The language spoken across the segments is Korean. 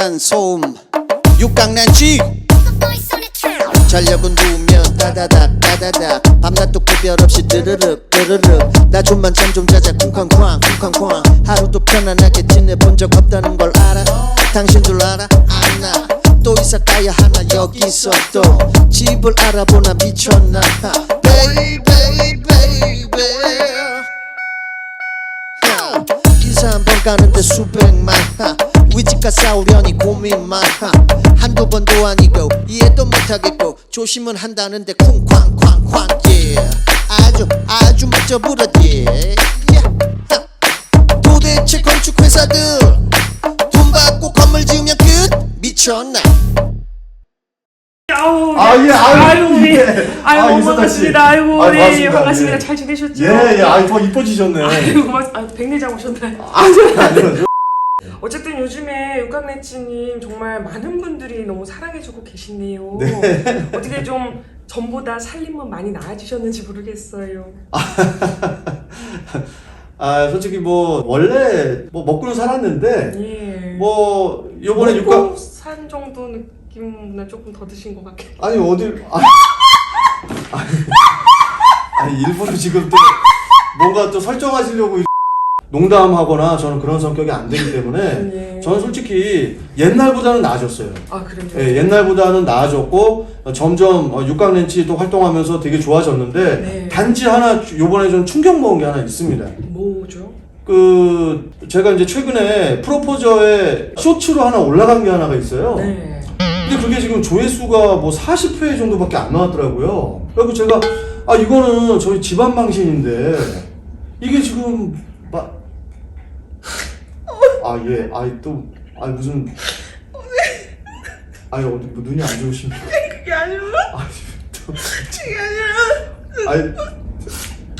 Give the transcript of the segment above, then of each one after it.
육간 소음. 육강난지 전력은 누우면 따다닥 따다닥 밤낮도 구별 없이 드르륵 드르륵. 나 좀만 잠 좀 자자. 쿵쾅쾅 쿵쾅쾅. 하루도 편안하게 지내본 적 없다는 걸 알아? 당신들 알아? 안나. 또 이사 가야 하나? 여기서 또. 집을 알아보나 미쳤나? 베이비 베이비 이사 한 번 가는데 수백만. 하. 위치가 싸우려니 고민만 하. 한두 번도 아니고 이해도 못하겠고 조심은 한다는데 쿵쾅쾅쾅 yeah. 아주 아주 멋져 부러지 yeah. 하. 도대체 건축회사들 돈 받고 건물 지으면 끝 미쳤나 아우, 아, 예, 아유, 아유, 예. 예. 아유, 아, 씨. 반갑습니다. 아이고, 아, 네, 반갑습니다. 반갑습니다. 예. 잘 지내셨죠? 예, 예, 아이, 더 이뻐지셨네. 아이고, 고맙, 아, 백내장 오셨나요? 아니요, 아니요. 어쨌든 요즘에 육각내치님 정말 많은 분들이 너무 사랑해주고 계시네요. 네. 어떻게 좀 전보다 살림은 많이 나아지셨는지 모르겠어요. 아, 솔직히 뭐, 원래, 뭐, 먹고는 살았는데, 예. 뭐, 요번에 먹고 육각, 산 정도 느낌보다 조금 더 드신 것 같긴. 아니, 어딜, 아, 아니, 아니, 일부러 지금 또, 뭔가 또 설정하시려고 농담하거나 저는 그런 성격이 안 되기 때문에, 예. 저는 솔직히 옛날보다는 나아졌어요. 아, 그럼요. 예, 옛날보다는 나아졌고 어, 점점 어, 육각렌치 또 활동하면서 되게 좋아졌는데 네. 단지 하나 주- 요번에 좀 충격 먹은 게 하나 있습니다. 뭐죠? 그 제가 이제 최근에 프로포저에 쇼츠로 하나 올라간 게 하나가 있어요. 네. 근데 그게 지금 조회수가 뭐 40회 정도밖에 안 나왔더라고요. 그래서 제가 아 이거는 저희 집안 방신인데 이게 지금 막 아 예, 아또 아 무슨. 아니 어디 뭐 눈이 안 좋으십니까? 그게 아니라, 아 또, 그게 아니라. 아니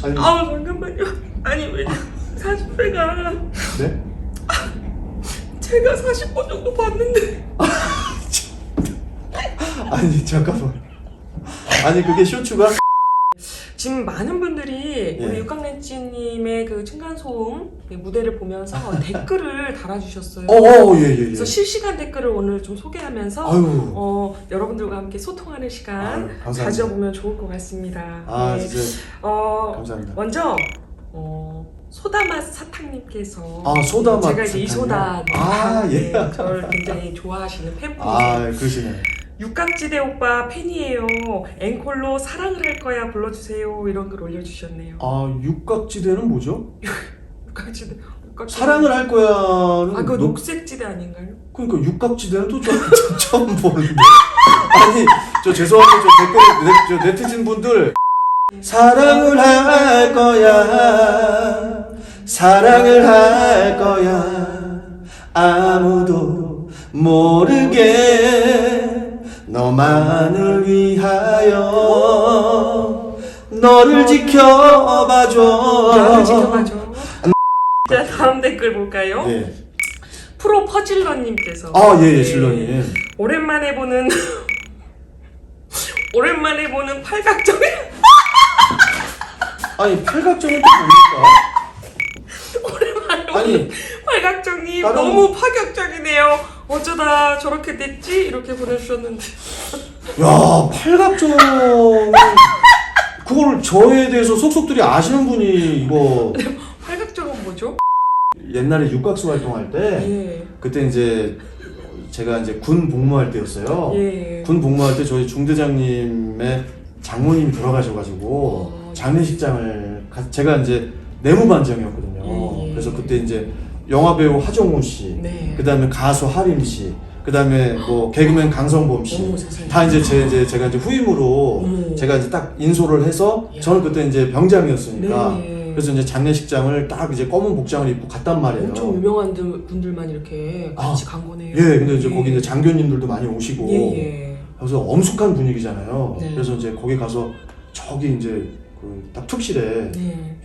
아니. 아 잠깐만요. 아니 왜 40배가. 네? 제가 40번 정도 봤는데. 아니 잠깐만. 아니 그게 쇼츠가 지금 많은 분들이 예. 우리 육각렌치님의 그 층간소음 무대를 보면서 댓글을 달아주셨어요. 어예예 예, 예. 그래서 실시간 댓글을 오늘 좀 소개하면서 아유 어, 여러분들과 함께 소통하는 시간 아유, 감사합니다. 가져보면 좋을 것 같습니다. 아 네. 진짜 어, 감사합니다. 먼저 어, 소다맛 사탕님께서 아, 소다 맛 제가 이제 이소다? 아, 예. 저를 굉장히 좋아하시는 팬분이세요. 아 그러시네. 육각지대 오빠 팬이에요. 앵콜로 사랑을 할 거야 불러주세요. 이런 글 올려주셨네요. 아 육각지대는 뭐죠? 육각지대. 육각지대. 사랑을 할 거야는 아, 그 녹- 녹색지대 아닌가요? 그러니까 육각지대는 또 저, 저 처음 보는데 아니 저 죄송한데 저 댓글 네, 저 네티즌 분들 사랑을 할 거야 사랑을 할 거야 아무도 모르게 너만을 위하여 너를 지켜봐줘 지켜봐줘. 자 다음 댓글 볼까요? 네. 프로 퍼질러님께서 아 예예 네. 실론님 오랜만에 보는 오랜만에 보는 팔각정 아니 팔각정은 또 뭡니까? 오랜만에 아니 보는 팔각정님 다른- 너무 파격적이네요. 어쩌다 저렇게 됐지? 이렇게 보내주셨는데 야 팔각정은 그걸 저에 대해서 속속들이 아시는 분이 이거 팔각정은 뭐죠? 옛날에 육각수 활동할 때 예. 그때 이제 제가 이제 군 복무할 때였어요. 예. 군 복무할 때 저희 중대장님의 장모님이 돌아가셔가지고 어, 장례식장을 가- 제가 이제 내무반장이었거든요. 예, 예. 그래서 그때 이제 영화 배우 하정우 씨, 네. 그 다음에 가수 하림 씨, 그 다음에 뭐 개그맨 강성범 씨, 어머, 세상에. 다 이제 제 이제 제가 이제 후임으로 어머. 제가 이제 딱 인솔을 해서 야. 저는 그때 이제 병장이었으니까 네. 그래서 이제 장례식장을 딱 이제 검은 복장을 입고 갔단 말이에요. 엄청 유명한 들- 분들만 이렇게 같이 간 거네요. 예, 근데 이제 거기 이제 장교님들도 많이 오시고 예, 예. 그래서 엄숙한 분위기잖아요. 네. 그래서 이제 거기 가서 저기 이제 그 딱 특실에 네.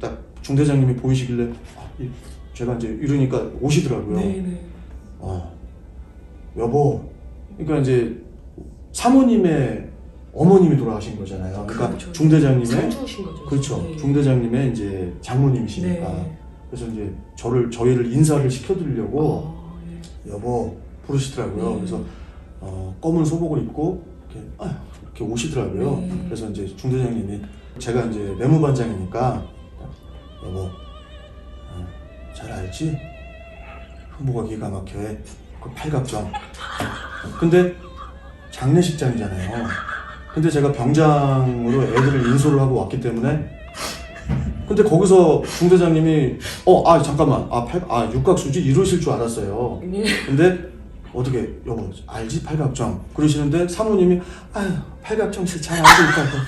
딱 중대장님이 보이시길래 아, 이- 제가 이제 이러니까 오시더라고요. 네, 네. 어, 여보. 그러니까 이제 사모님의 어머님이 돌아가신 거잖아요. 그러니까 그렇죠. 중대장님의. 그렇죠. 네. 중대장님의 이제 장모님이시니까. 네. 그래서 이제 저를 저희를 인사를 시켜드리려고 아, 예. 여보 부르시더라고요. 네. 그래서 어, 검은 소복을 입고 이렇게, 아휴, 이렇게 오시더라고요. 네. 그래서 이제 중대장님이 제가 이제 내무반장이니까 여보 어, 잘 알지? 흥보가 기가 막혀 해 그 팔각정. 근데 장례식장이잖아요. 근데 제가 병장으로 애들을 인솔을 하고 왔기 때문에. 근데 거기서 중대장님이 어 아 잠깐만. 아 팔 아 육각수지? 이러실 줄 알았어요. 예. 근데 어떻게 여보 알지? 팔각정. 그러시는데 사모님이 아유 팔각정 씨잘 알고 있다고.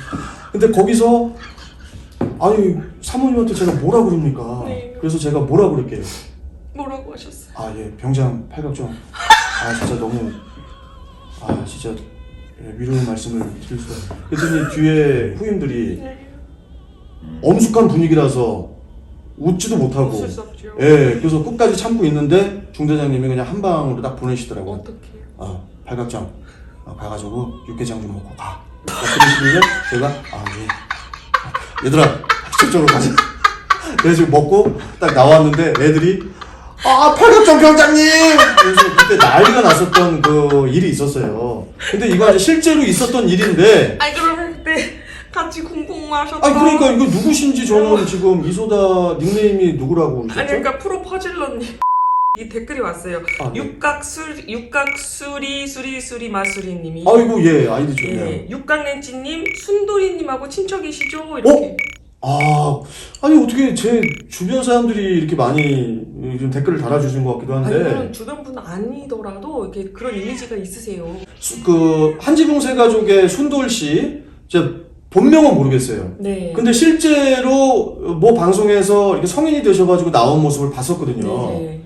근데 거기서 아니 사모님한테 제가 뭐라 그럽니까? 네. 그래서 제가 뭐라 그럴게요? 뭐라고 하셨어요? 아 예 병장 팔각정. 아 진짜 너무 아 진짜 예, 위로의 말씀을 드릴 수가 그랬더니 뒤에 후임들이 네. 엄숙한 분위기라서 웃지도 못하고. 웃을 수 없죠. 예 그래서 끝까지 참고 있는데 중대장님이 그냥 한 방으로 딱 보내시더라고요. 어떻게? 아 팔각정. 아, 가가지고 육개장 좀 먹고 가 그러시길래 제가 아예. 얘들아 저쪽으로 가자 그래서 먹고 딱 나왔는데 애들이 아 팔각정 병장님 그래서 그때 난리가 났었던 그 일이 있었어요 근데 이거 이제 실제로 있었던 일인데 아니 그러면 그때 같이 궁금하셨던. 아 그러니까 이거 누구신지 저는 지금 이소다 닉네임이 누구라고 아니 그러셨죠? 그러니까 프로 퍼즐러님 이 댓글이 왔어요. 아, 네. 육각술 육각수리 수리 수리 마수리님이. 아이고 예 아이디 좋네요 예, 육각렌치님 순돌이님하고 친척이시죠? 이렇게. 아, 아니 어떻게 제 주변 사람들이 이렇게 많이 좀 댓글을 달아주신 것 같기도 아니 한데 물론 주변 분 아니더라도 이렇게 그런 이미지가 있으세요. 수- 그 한지붕 세 가족의 순돌 씨, 제 본명은 모르겠어요. 네. 근데 실제로 뭐 방송에서 이렇게 성인이 되셔가지고 나온 모습을 봤었거든요. 네.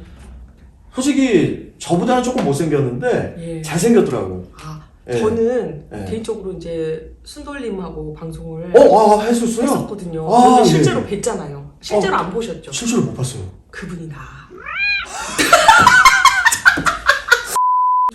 솔직히 저보다는 조금 못생겼는데 예. 잘생겼더라고. 아, 예. 저는 예. 개인적으로 이제 순돌님하고 방송을 어, 아 했었어요? 했었거든요. 아, 근데 예. 실제로 뵀잖아요. 실제로 어. 안 보셨죠? 실제로 못 봤어요. 그분이 나.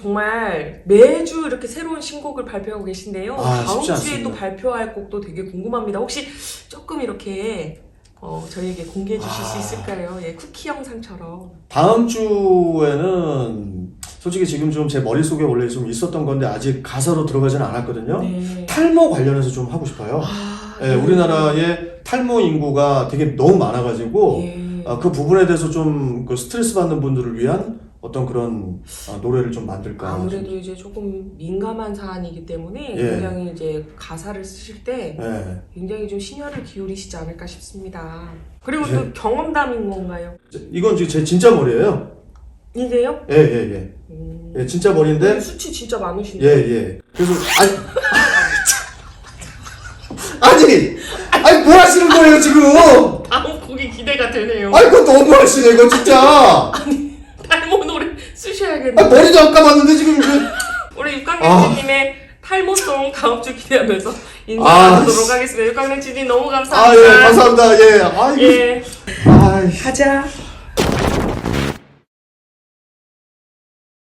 정말 매주 이렇게 새로운 신곡을 발표하고 계신데요. 아, 다음 주에. 또 발표할 곡도 되게 궁금합니다. 혹시 조금 이렇게 어, 저희에게 공개해 주실 수 아. 있을까요? 예, 쿠키 영상처럼. 다음 주에는 솔직히 지금 좀 제 머릿속에 원래 좀 있었던 건데 아직 가사로 들어가지는 않았거든요. 네. 탈모 관련해서 좀 하고 싶어요. 아, 예, 우리나라의 탈모 인구가 되게 너무 많아가지고 예. 아, 그 부분에 대해서 좀 그 스트레스 받는 분들을 위한 어떤 그런 아, 노래를 좀 만들까. 아무래도 이제 조금 민감한 사안이기 때문에 예. 굉장히 이제 가사를 쓰실 때 예. 굉장히 좀 심혈을 기울이시지 않을까 싶습니다. 그리고 예. 또 경험담인 건가요? 이건 제 진짜 머리예요. 이게요? 예, 예, 예. 음. 예, 진짜 머리인데 수치 진짜 많으시네. 예, 예. 그래서 아니 아니 아니 뭐 하시는 거예요 지금? 다음 곡이 기대가 되네요. 아니 그거 너무 하시네 이거 진짜. 탈모 노래 쓰셔야겠네. 아, 머리도 안 감았는데 지금 이거. 우리 육강렌치님의 탈모송 다음 주 기대하면서 인사 아, 하겠습니다. 육강렌치님 너무 아 감사합니다. 예 감사합니다 예. 아 이거 예. 아 가자.